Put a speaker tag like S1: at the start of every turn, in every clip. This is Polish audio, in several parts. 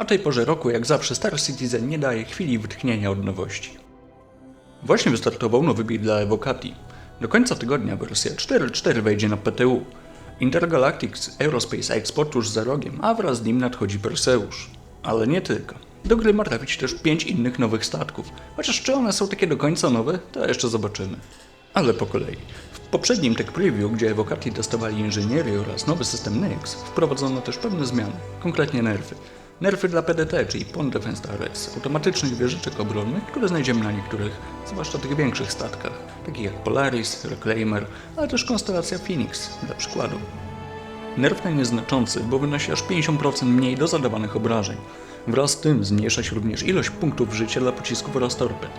S1: O tej porze roku, jak zawsze, Star Citizen nie daje chwili wytchnienia od nowości. Właśnie wystartował nowy build dla Evocati. Do końca tygodnia wersja 4.4 wejdzie na PTU. Intergalactic Aerospace Expo tuż za rogiem, a wraz z nim nadchodzi Perseusz. Ale nie tylko. Do gry ma trafić też 5 innych nowych statków. Chociaż czy one są takie do końca nowe, to jeszcze zobaczymy. Ale po kolei. W poprzednim Tech Preview, gdzie Evocati testowali inżynierię oraz nowy system NYX, wprowadzono też pewne zmiany, konkretnie nerfy. Nerfy dla PDT, czyli Pond Defense Turrets, automatycznych wieżyczek obronnych, które znajdziemy na niektórych, zwłaszcza tych większych statkach, takich jak Polaris, Reclaimer, ale też konstelacja Phoenix, dla przykładu. Nerw ten jest znaczący, bo wynosi aż 50% mniej do zadawanych obrażeń. Wraz z tym zmniejsza się również ilość punktów życia dla pocisków oraz torped.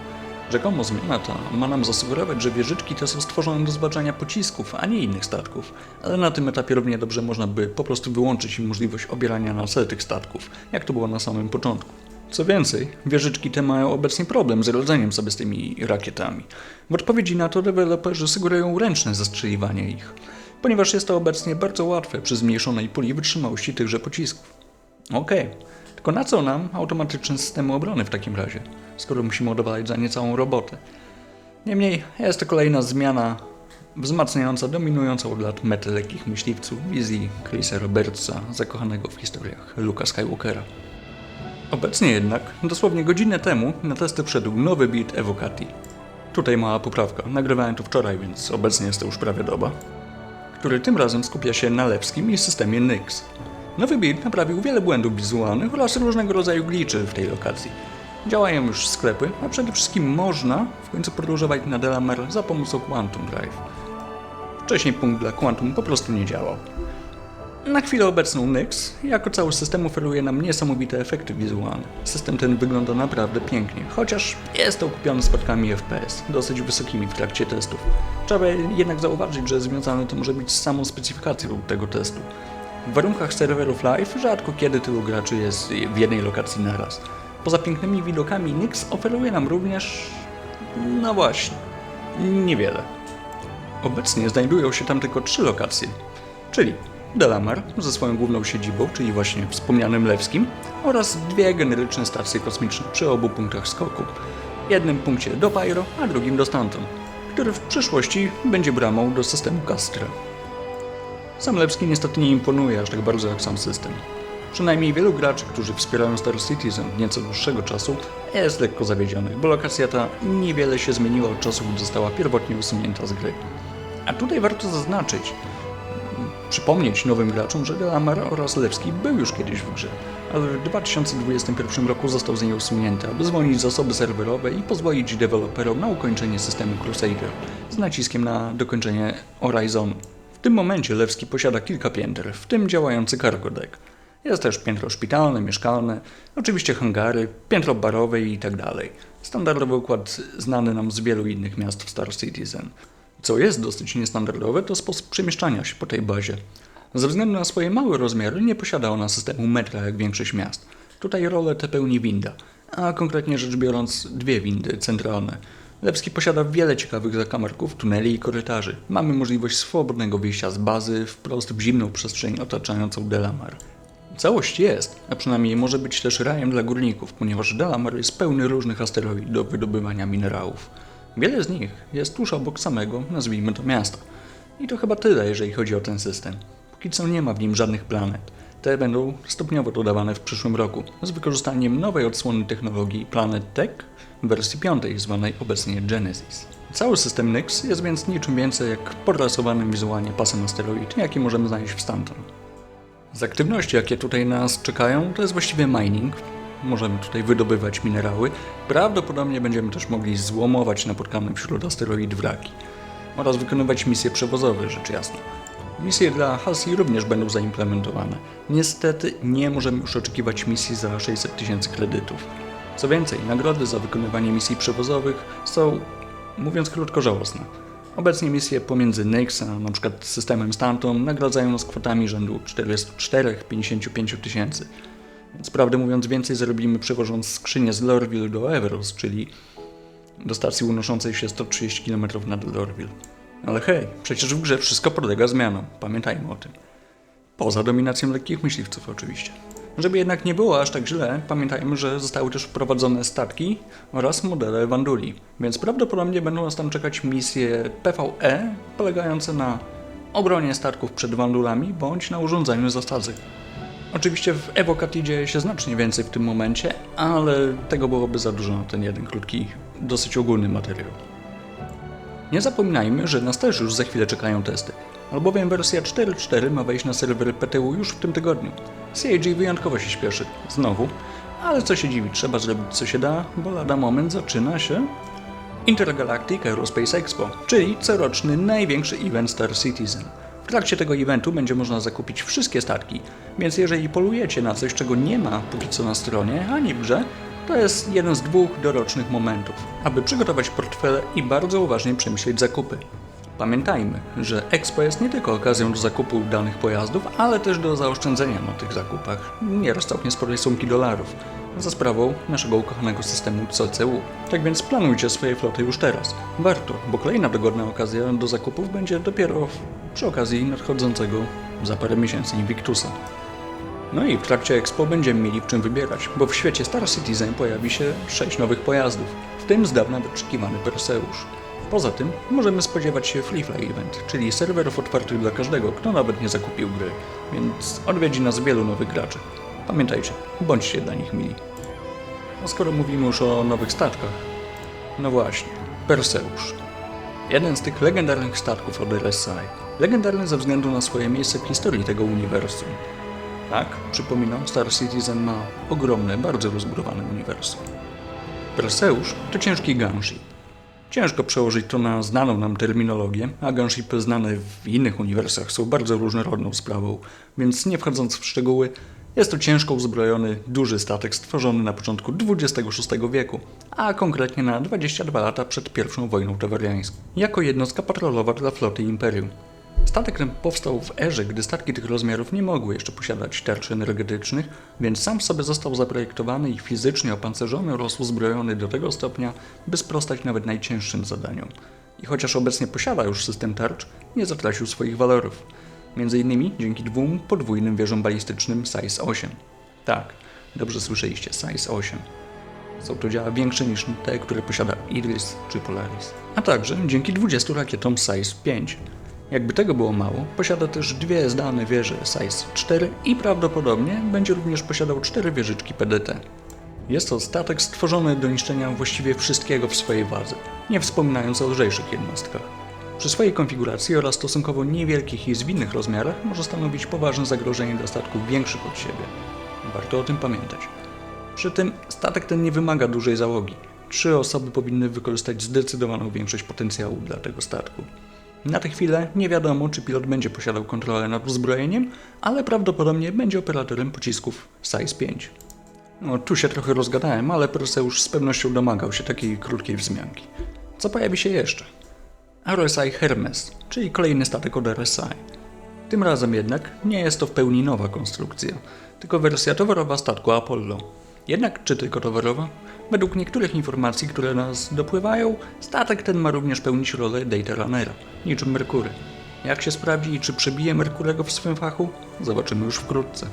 S1: Rzekomo zmiana ta ma nam zasugerować, że wieżyczki te są stworzone do zwalczania pocisków, a nie innych statków, ale na tym etapie równie dobrze można by po prostu wyłączyć im możliwość obierania na cel tych statków, jak to było na samym początku. Co więcej, wieżyczki te mają obecnie problem z radzeniem sobie z tymi rakietami. W odpowiedzi na to deweloperzy sugerują ręczne zastrzeliwanie ich, ponieważ jest to obecnie bardzo łatwe przy zmniejszonej puli wytrzymałości tychże pocisków. Okej, tylko na co nam automatyczne systemy obrony w takim razie, skoro musimy odwalać za nie całą robotę? Niemniej jest to kolejna zmiana wzmacniająca dominującą od lat metę lekkich myśliwców wizji Chrisa Robertsa, zakochanego w historiach Luka Skywalkera. Obecnie jednak, dosłownie godzinę temu, na testy wszedł nowy beat Evocati. Tutaj mała poprawka, nagrywałem to wczoraj, więc obecnie jest to już prawie doba który tym razem skupia się na lepskim i systemie NYX. Nowy build naprawił wiele błędów wizualnych oraz różnego rodzaju glitchy w tej lokacji. Działają już sklepy, a przede wszystkim można w końcu podróżować na Delamere za pomocą Quantum Drive. Wcześniej punkt dla Quantum po prostu nie działał. Na chwilę obecną NYX jako cały system oferuje nam niesamowite efekty wizualne. System ten wygląda naprawdę pięknie, chociaż jest okupiony spadkami FPS, dosyć wysokimi w trakcie testów. Trzeba jednak zauważyć, że związane to może być z samą specyfikacją tego testu. W warunkach serwerów live rzadko kiedy tylu graczy jest w jednej lokacji naraz. Poza pięknymi widokami NYX oferuje nam również... no właśnie, niewiele. Obecnie znajdują się tam tylko trzy lokacje, czyli Delamar ze swoją główną siedzibą, czyli właśnie wspomnianym Lewskim, oraz dwie generyczne stacje kosmiczne przy obu punktach skoku. Jednym punkcie do Pyro, a drugim do Stanton, który w przyszłości będzie bramą do systemu Castra. Sam Lewski niestety nie imponuje aż tak bardzo jak sam system. Przynajmniej wielu graczy, którzy wspierają Star Citizen od nieco dłuższego czasu, jest lekko zawiedzionych, bo lokacja ta niewiele się zmieniła od czasu, gdy została pierwotnie usunięta z gry. A tutaj warto zaznaczyć, przypomnieć nowym graczom, że Delamar oraz Lewski był już kiedyś w grze, ale w 2021 roku został z niej usunięty, aby zwolnić zasoby serwerowe i pozwolić deweloperom na ukończenie systemu Crusader z naciskiem na dokończenie Horizonu. Tym momencie Lewski posiada kilka pięter, w tym działający cargo deck. Jest też piętro szpitalne, mieszkalne, oczywiście hangary, piętro barowe i tak dalej. Standardowy układ znany nam z wielu innych miast w Star Citizen. Co jest dosyć niestandardowe, to sposób przemieszczania się po tej bazie. Ze względu na swoje małe rozmiary nie posiada ona systemu metra jak większość miast. Tutaj rolę tę pełni winda, a konkretnie rzecz biorąc dwie windy centralne. Lewski posiada wiele ciekawych zakamarków, tuneli i korytarzy. Mamy możliwość swobodnego wyjścia z bazy wprost w zimną przestrzeń otaczającą Delamar. Całość jest, a przynajmniej może być też rajem dla górników, ponieważ Delamar jest pełny różnych asteroid do wydobywania minerałów. Wiele z nich jest tuż obok samego, nazwijmy to miasta. I to chyba tyle, jeżeli chodzi o ten system. Póki co nie ma w nim żadnych planet. Te będą stopniowo dodawane w przyszłym roku z wykorzystaniem nowej odsłony technologii Planet Tech w wersji piątej, zwanej obecnie Genesis. Cały system NYX jest więc niczym więcej jak podrasowanym wizualnie pasem asteroid, jaki możemy znaleźć w Stanton. Z aktywności, jakie tutaj nas czekają, to jest właściwie mining. Możemy tutaj wydobywać minerały. Prawdopodobnie będziemy też mogli złomować napotkanym wśród asteroid wraki oraz wykonywać misje przewozowe, rzecz jasna. Misje dla Halsey również będą zaimplementowane. Niestety nie możemy już oczekiwać misji za 600 tysięcy kredytów. Co więcej, nagrody za wykonywanie misji przewozowych są, mówiąc krótko, żałosne. Obecnie misje pomiędzy NYX a np. systemem Stanton nagradzają nas kwotami rzędu 44-55 tysięcy. Więc prawdę mówiąc więcej zarobimy przewożąc skrzynię z Lorville do Everos, czyli do stacji unoszącej się 130 km nad Lorville. Ale hej, przecież w grze wszystko podlega zmianom, pamiętajmy o tym. Poza dominacją lekkich myśliwców oczywiście. Żeby jednak nie było aż tak źle, pamiętajmy, że zostały też wprowadzone statki oraz modele Wanduli, więc prawdopodobnie będą nas tam czekać misje PvE polegające na obronie statków przed Wandulami bądź na urządzeniu zasadzek. Oczywiście w Evocati dzieje się znacznie więcej w tym momencie, ale tego byłoby za dużo na ten jeden krótki, dosyć ogólny materiał. Nie zapominajmy, że nas też już za chwilę czekają testy, albowiem wersja 4.4 ma wejść na serwery PTU już w tym tygodniu. CAG wyjątkowo się śpieszy, znowu, ale co się dziwi, trzeba zrobić co się da, bo lada moment zaczyna się Intergalactic Aerospace Expo, czyli coroczny największy event Star Citizen. W trakcie tego eventu będzie można zakupić wszystkie statki, więc jeżeli polujecie na coś, czego nie ma póki co na stronie, ani grze, to jest jeden z dwóch dorocznych momentów, aby przygotować portfele i bardzo uważnie przemyśleć zakupy. Pamiętajmy, że Expo jest nie tylko okazją do zakupu danych pojazdów, ale też do zaoszczędzenia na tych zakupach, nieraz całkiem sporej sumki dolarów, za sprawą naszego ukochanego systemu CCU. Tak więc planujcie swoje floty już teraz. Warto, bo kolejna dogodna okazja do zakupów będzie dopiero przy okazji nadchodzącego za parę miesięcy Invictusa. No i w trakcie Expo będziemy mieli w czym wybierać, bo w świecie Star Citizen pojawi się 6 nowych pojazdów, w tym z dawna wyczekiwany Perseusz. Poza tym możemy spodziewać się Free Fly Event, czyli serwerów otwartych dla każdego, kto nawet nie zakupił gry, więc odwiedzi nas wielu nowych graczy. Pamiętajcie, bądźcie dla nich mili. A skoro mówimy już o nowych statkach, no właśnie, Perseusz. Jeden z tych legendarnych statków od RSI. Legendarny ze względu na swoje miejsce w historii tego uniwersum. Tak, przypominam, Star Citizen ma ogromne, bardzo rozbudowane uniwersum. Perseusz to ciężki gunship. Ciężko przełożyć to na znaną nam terminologię, a gunshipy znane w innych uniwersach są bardzo różnorodną sprawą, więc nie wchodząc w szczegóły, jest to ciężko uzbrojony, duży statek stworzony na początku XXVI wieku, a konkretnie na 22 lata przed I wojną tawariańską, jako jednostka patrolowa dla floty Imperium. Statek ten powstał w erze, gdy statki tych rozmiarów nie mogły jeszcze posiadać tarczy energetycznych, więc sam sobie został zaprojektowany i fizycznie opancerzony oraz uzbrojony do tego stopnia, by sprostać nawet najcięższym zadaniom. I chociaż obecnie posiada już system tarcz, nie zatracił swoich walorów. Między innymi dzięki dwóm podwójnym wieżom balistycznym Size 8. Tak, dobrze słyszeliście, Size 8. Są to działa większe niż te, które posiada Idris czy Polaris. A także dzięki 20 rakietom Size 5. Jakby tego było mało, posiada też dwie zdalne wieże Size 4 i prawdopodobnie będzie również posiadał cztery wieżyczki PDT. Jest to statek stworzony do niszczenia właściwie wszystkiego w swojej wadze, nie wspominając o lżejszych jednostkach. Przy swojej konfiguracji oraz stosunkowo niewielkich i zwinnych rozmiarach może stanowić poważne zagrożenie dla statków większych od siebie. Warto o tym pamiętać. Przy tym statek ten nie wymaga dużej załogi. Trzy osoby powinny wykorzystać zdecydowaną większość potencjału dla tego statku. Na tę chwilę nie wiadomo, czy pilot będzie posiadał kontrolę nad uzbrojeniem, ale prawdopodobnie będzie operatorem pocisków Size 5. No, tu się trochę rozgadałem, ale Perseusz z pewnością domagał się takiej krótkiej wzmianki. Co pojawi się jeszcze? RSI Hermes, czyli kolejny statek od RSI. Tym razem jednak nie jest to w pełni nowa konstrukcja, tylko wersja towarowa statku Apollo. Jednak czy tylko towarowa? Według niektórych informacji, które nas dopływają, statek ten ma również pełnić rolę data runnera, niczym Merkury. Jak się sprawdzi i czy przebije Merkurego w swym fachu? Zobaczymy już wkrótce.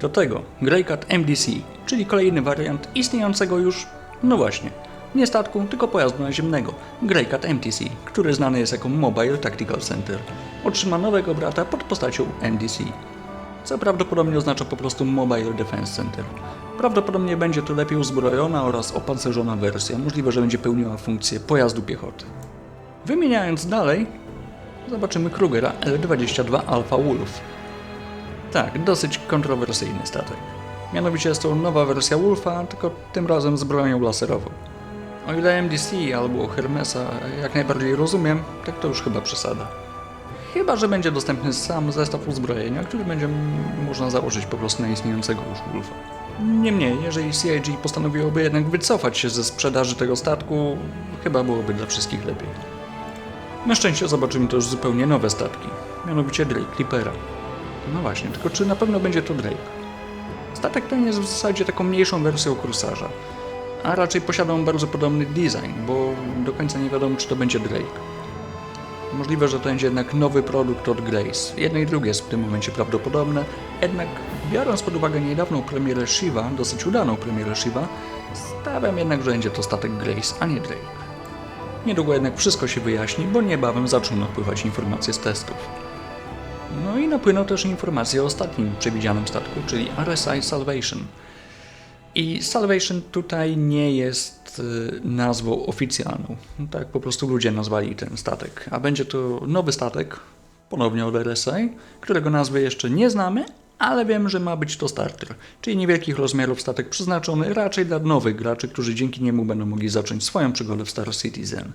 S1: Do tego Greycat MDC, czyli kolejny wariant istniejącego już, no właśnie, nie statku, tylko pojazdu naziemnego, Greycat MTC, który znany jest jako Mobile Tactical Center. Otrzyma nowego brata pod postacią MDC, co prawdopodobnie oznacza po prostu Mobile Defense Center. Prawdopodobnie będzie to lepiej uzbrojona oraz opancerzona wersja, możliwe, że będzie pełniła funkcję pojazdu piechoty. Wymieniając dalej, zobaczymy Krugera L-22 Alpha Wolf. Tak, dosyć kontrowersyjny statek. Mianowicie jest to nowa wersja Wolfa, tylko tym razem z bronią laserową. O ile MDC albo Hermesa jak najbardziej rozumiem, tak to już chyba przesada. Chyba, że będzie dostępny sam zestaw uzbrojenia, który będzie można założyć po prostu na istniejącego już Wolfa. Niemniej, jeżeli CIG postanowiłoby jednak wycofać się ze sprzedaży tego statku, chyba byłoby dla wszystkich lepiej. Na szczęście zobaczymy też zupełnie nowe statki, mianowicie Drake Clippera. No właśnie, tylko czy na pewno będzie to Drake? Statek ten jest w zasadzie taką mniejszą wersją Crusaża, a raczej posiada on bardzo podobny design, bo do końca nie wiadomo, czy to będzie Drake. Możliwe, że to będzie jednak nowy produkt od Grace. Jedno i drugie jest w tym momencie prawdopodobne, jednak biorąc pod uwagę niedawną premierę Shiva, dosyć udaną premierę Shiva, stawiam jednak, że będzie to statek Grace, a nie Drake. Niedługo jednak wszystko się wyjaśni, bo niebawem zaczną napływać informacje z testów. No i napłyną też informacje o ostatnim przewidzianym statku, czyli RSI Salvation. I Salvation tutaj nie jest y, nazwą oficjalną. Tak po prostu ludzie nazwali ten statek. A będzie to nowy statek, ponownie od RSI, którego nazwy jeszcze nie znamy, ale wiem, że ma być to starter, czyli niewielkich rozmiarów statek przeznaczony raczej dla nowych graczy, którzy dzięki niemu będą mogli zacząć swoją przygodę w Star Citizen.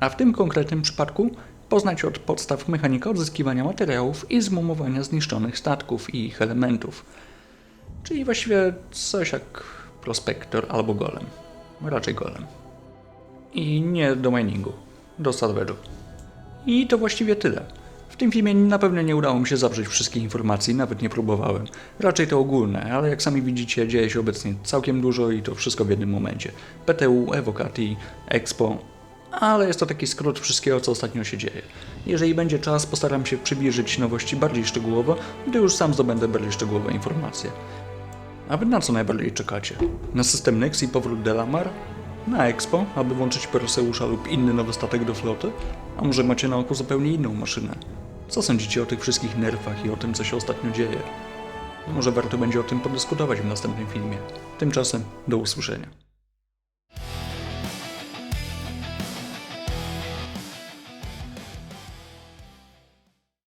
S1: A w tym konkretnym przypadku poznać od podstaw mechanika odzyskiwania materiałów i zmumowania zniszczonych statków i ich elementów. Czyli właściwie coś jak Prospector albo Golem. Raczej Golem. I nie do miningu, do salvage'u. I to właściwie tyle. W tym filmie na pewno nie udało mi się zawrzeć wszystkich informacji, nawet nie próbowałem. Raczej to ogólne, ale jak sami widzicie, dzieje się obecnie całkiem dużo i to wszystko w jednym momencie. PTU, Evocati, Expo, ale jest to taki skrót wszystkiego, co ostatnio się dzieje. Jeżeli będzie czas, postaram się przybliżyć nowości bardziej szczegółowo, gdy już sam zdobędę bardziej szczegółowe informacje. A wy na co najbardziej czekacie? Na system Nex i powrót Delamar? Na Expo, aby włączyć Perseusza lub inny nowy statek do floty? A może macie na oku zupełnie inną maszynę? Co sądzicie o tych wszystkich nerfach i o tym, co się ostatnio dzieje? Może warto będzie o tym podyskutować w następnym filmie. Tymczasem do usłyszenia.